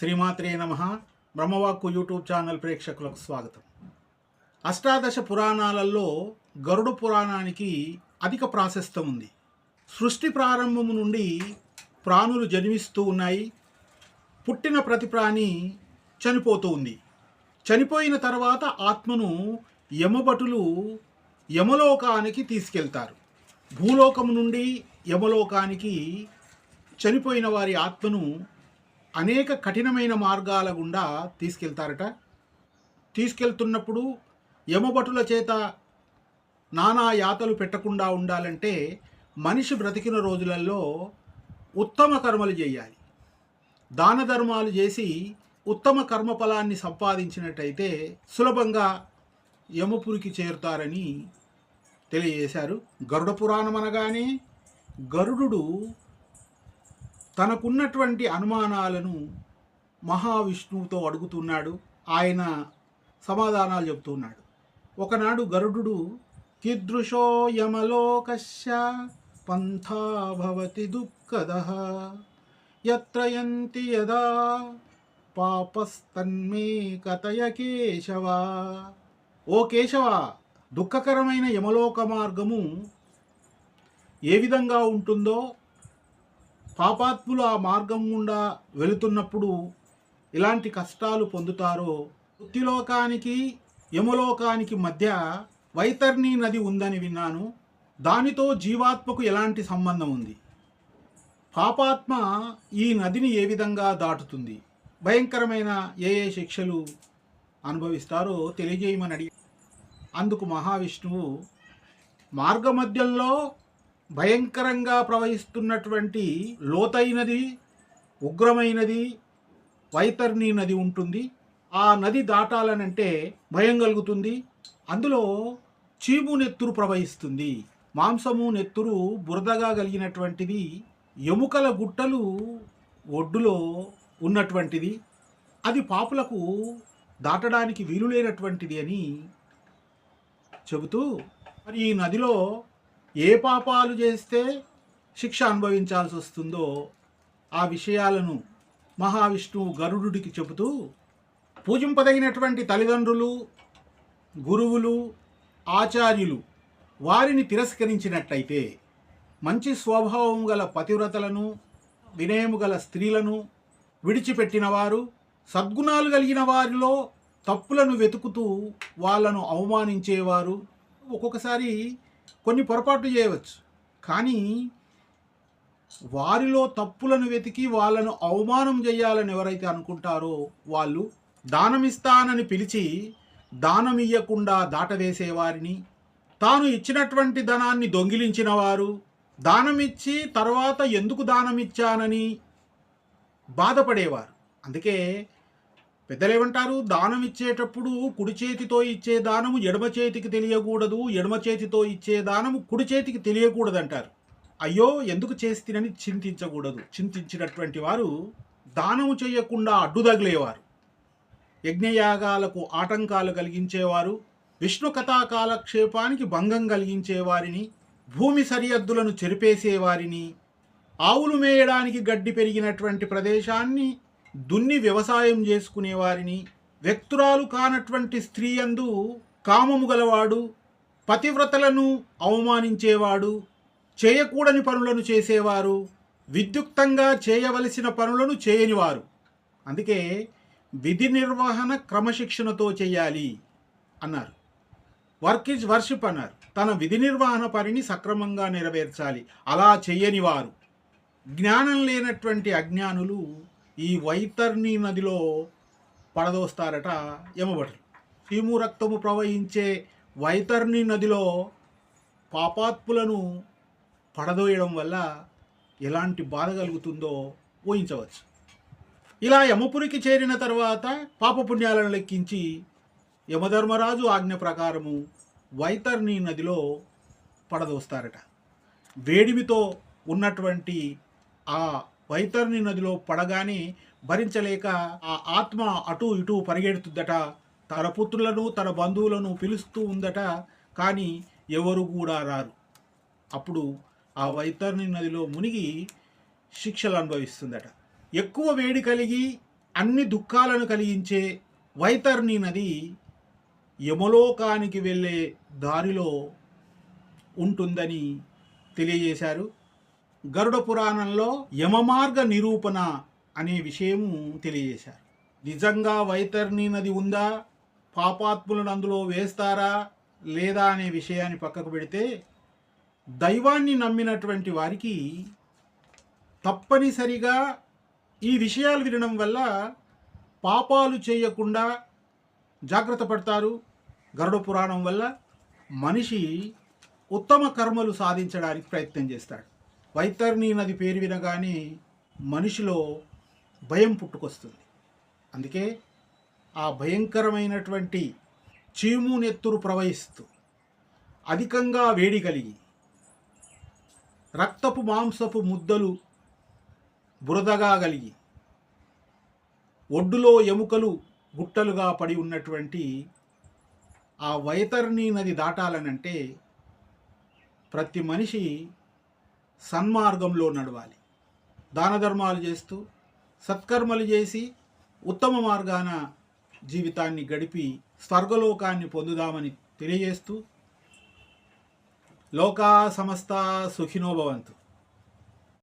శ్రీమాత్రే నమ. బ్రహ్మవాక్కు YouTube channel ప్రేక్షకులకు స్వాగతం. అష్టాదశ పురాణాలలో గరుడ పురాణానికి అధిక ప్రాశస్తం ఉంది. సృష్టి ప్రారంభము నుండి ప్రాణులు జన్మిస్తూ ఉన్నాయి. పుట్టిన ప్రతి ప్రాణి చనిపోతూ ఉంది. చనిపోయిన తర్వాత ఆత్మను యమభటులు యమలోకానికి తీసుకెళ్తారు. భూలోకం నుండి యమలోకానికి చనిపోయిన వారి ఆత్మను అనేక కఠినమైన మార్గాల గుండా తీసుకెళ్తారట. తీసుకెళ్తున్నప్పుడు యమభటుల చేత నానా యాతలు పెట్టకుండా ఉండాలంటే మనిషి బ్రతికిన రోజులలో ఉత్తమ కర్మలు చేయాలి. దాన ధర్మాలు చేసి ఉత్తమ కర్మఫలాన్ని సంపాదించినట్టయితే సులభంగా యమపురికి చేరుతారని తెలియజేశారు. గరుడ పురాణం అనగానే గరుడు తనకున్నటువంటి అనుమానాలను మహావిష్ణువుతో అడుగుతున్నాడు. ఆయన సమాధానాలు చెబుతున్నాడు. ఒకనాడు గరుడు కీదృశో యమలోకస్య పంథాభవతి దుఃఖద యత్రయంతి యదా పాపస్తన్మే కథయ కేశవ. ఓ కేశవ దుఃఖకరమైన యమలోక మార్గము ఏ విధంగా ఉంటుందో పాపాత్ములు ఆ మార్గం గుండా వెళుతున్నప్పుడు ఎలాంటి కష్టాలు పొందుతారో? వృత్తిలోకానికి యమలోకానికి మధ్య వైతర్ణి నది ఉందని విన్నాను. దానితో జీవాత్మకు ఎలాంటి సంబంధం ఉంది? పాపాత్మ ఈ నదిని ఏ విధంగా దాటుతుంది? భయంకరమైన ఏ ఏ శిక్షలు అనుభవిస్తారో తెలియజేయమని అడిగి. అందుకు మహావిష్ణువు మార్గమధ్యంలో భయంకరంగా ప్రవహిస్తున్నటువంటి లోతైనది ఉగ్రమైనది వైతర్ణి నది ఉంటుంది. ఆ నది దాటాలనంటే భయం కలుగుతుంది. అందులో చీము నెత్తురు ప్రవహిస్తుంది. మాంసము నెత్తురు బురదగా కలిగినటువంటిది ఎముకల గుట్టలు ఒడ్డులో ఉన్నటువంటిది. అది పాపులకు దాటడానికి వీలు లేనటువంటిది అని చెబుతూ మరి ఈ నదిలో ఏ పాపాలు చేస్తే శిక్ష అనుభవించాల్సి వస్తుందో ఆ విషయాలను మహావిష్ణువు గరుడుడికి చెబుతూ పూజింపదగినటువంటి తల్లిదండ్రులు గురువులు ఆచార్యులు వారిని తిరస్కరించినట్టయితే మంచి స్వభావం గల పతివ్రతలను వినయము గల స్త్రీలను విడిచిపెట్టిన వారు సద్గుణాలు కలిగిన వారిలో తప్పులను వెతుకుతూ వాళ్ళను అవమానించేవారు. ఒక్కొక్కసారి కొన్ని పొరపాట్లు చేయవచ్చు. కానీ వారిలో తప్పులను వెతికి వాళ్ళను అవమానం చేయాలని ఎవరైతే అనుకుంటారో వాళ్ళు దానమిస్తానని పిలిచి దానం ఇయ్యకుండా దాటవేసేవారిని తాను ఇచ్చినటువంటి ధనాన్ని దొంగిలించిన వారు దానమిచ్చి తర్వాత ఎందుకు దానమిచ్చానని బాధపడేవారు. అందుకే పెద్దలు ఏమంటారు దానం ఇచ్చేటప్పుడు కుడి చేతితో ఇచ్చే దానము ఎడమ చేతికి తెలియకూడదు ఎడమ చేతితో ఇచ్చే దానము కుడి చేతికి తెలియకూడదు అంటారు అయ్యో ఎందుకు చేస్తేనని చింతించకూడదు. చింతించినటువంటి వారు దానము చేయకుండా అడ్డుదగిలేవారు యజ్ఞయాగాలకు ఆటంకాలు కలిగించేవారు విష్ణు కథా కాలక్షేపానికి భంగం కలిగించేవారిని భూమి సరిహద్దులను చెరిపేసేవారిని ఆవులు మేయడానికి గడ్డి పెరిగినటువంటి ప్రదేశాన్ని దున్ని వ్యవసాయం చేసుకునేవారిని వ్యక్తురాలు కానటువంటి స్త్రీ అందు కామము గలవాడు పతివ్రతలను అవమానించేవాడు చేయకూడని పనులను చేసేవారు విద్యుక్తంగా చేయవలసిన పనులను చేయనివారు. అందుకే విధి నిర్వహణ క్రమశిక్షణతో చేయాలి అన్నారు. వర్క్ ఈజ్ వర్షిప్ అన్నారు. తన విధి నిర్వహణ పనిని సక్రమంగా నెరవేర్చాలి. అలా చేయనివారు. జ్ఞానం లేనటువంటి అజ్ఞానులు ఈ వైతర్ణి నదిలో పడదోస్తారట యమభటులు. చీము రక్తము ప్రవహించే వైతర్ణి నదిలో పాపాత్ములను పడదోయడం వల్ల ఎలాంటి బాధ కలుగుతుందో ఊహించవచ్చు. ఇలా యమపురికి చేరిన తర్వాత పాపపుణ్యాలను లెక్కించి యమధర్మరాజు ఆజ్ఞ ప్రకారము వైతర్ణి నదిలో పడదోస్తారట. వేడిమితో ఉన్నటువంటి ఆ వైతర్ణి నదిలో పడగానే భరించలేక ఆ ఆత్మ అటు ఇటు పరిగెడుతుందట. తన పుత్రులను తన బంధువులను పిలుస్తూ ఉందట కానీ ఎవరు కూడా రారు. అప్పుడు ఆ వైతర్ణి నదిలో మునిగి శిక్షలు అనుభవిస్తుందట. ఎక్కువ వేడి కలిగి అన్ని దుఃఖాలను కలిగించే వైతర్ని నది యమలోకానికి వెళ్ళే దారిలో ఉంటుందని తెలియజేశారు. గరుడ పురాణంలో యమమార్గ నిరూపణ అనే విషయము తెలియజేశారు. నిజంగా వైతర్ణి నది ఉందా? పాపాత్ములను అందులో వేస్తారా? లేదా అనే విషయాన్ని పక్కకు పెడితే దైవాన్ని నమ్మినటువంటి వారికి తప్పనిసరిగా ఈ విషయాలు వినడం వల్ల పాపాలు చేయకుండా జాగ్రత్త పడతారు. గరుడ పురాణం వల్ల మనిషి ఉత్తమ కర్మలు సాధించడానికి ప్రయత్నం చేస్తాడు. వైతర్ని నది పేరు వినగానే మనిషిలో భయం పుట్టుకొస్తుంది. అందుకే ఆ భయంకరమైనటువంటి చీము నెత్తురు ప్రవహిస్తూ అధికంగా వేడి కలిగి రక్తపు మాంసపు ముద్దలు బురదగా కలిగి ఒడ్డులో ఎముకలు గుట్టలుగా పడి ఉన్నటువంటి ఆ వైతర్ని నది దాటాలనంటే ప్రతి మనిషి సన్మార్గంలో నడవాలి. దాన ధర్మాలు చేస్తూ సత్కర్మలు చేసి ఉత్తమ మార్గాన జీవితాన్ని గడిపి స్వర్గలోకాన్ని పొందుదామని తెలియజేస్తూ లోకా సమస్త సుఖినోభవంతు